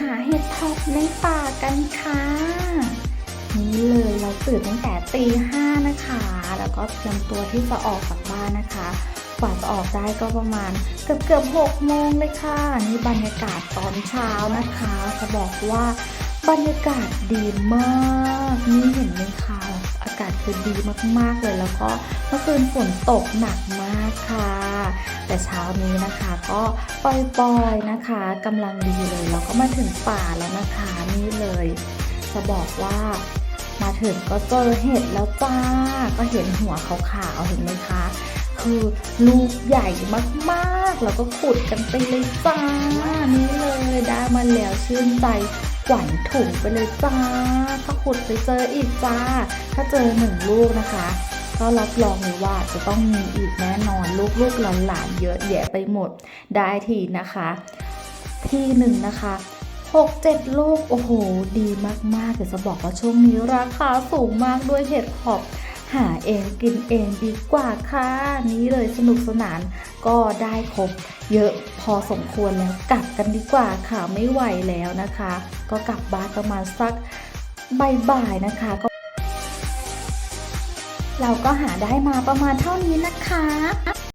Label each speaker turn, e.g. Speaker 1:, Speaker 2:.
Speaker 1: หาเห็ดท็อปในป่ากันค่ะ นี่เลยเราตื่นตั้งแต่ตีห้านะคะ แล้วก็เตรียมตัวที่จะออกจากบ้านนะคะ กว่าจะออกได้ก็ประมาณเกือบเกือบหกโมงเลยค่ะ นี่บรรยากาศตอนเช้านะคะ จะบอกว่าบรรยากาศดีมากนี่เห็นไหมคะอากาศคือดีมากๆเลยแล้วก็เมื่อคืนฝนตกหนักมาก ค่ะแต่เช้านี้นะคะก็ปล่อยๆนะคะกำลังดีเลยแล้วก็มาถึงป่าแล้วนะคะนี่เลย จะบอกว่ามาถึงก็เจอเห็ดแล้วจ้า ก็เห็นหัวขาวๆเห็นไหมคะ คือลูกใหญ่มากๆ แล้วก็ขุดกันไปเลยจ้า นี่เลยได้มาแล้วชื่นใจขวัญถุงไปเลยจ้าถ้าขุดไปเจออีกจ้า ถ้าเจอหนึ่งลูกนะคะ ก็รับรองเลยว่าจะต้องมีอีกแน่นอนลูกๆหลานๆเยอะแยะไปหมดได้ทีนะคะ ที่หนึ่งนะคะหกเจ็ดลูก โอ้โห ดีมาก ๆ เดี๋ยวจะบอกว่าช่วงนี้ราคาสูงมากด้วยเห็ดขอบ หาเองกินเองดีกว่าค่ะ นี้เลยสนุกสนานก็ได้ครบเยอะพอสมควรแล้วกลับกันดีกว่าค่ะ ไม่ไหวแล้วนะคะ ก็กลับบ้านประมาณสักบ่ายๆนะคะก็ เราก็หาได้มาประมาณเท่านี้นะคะ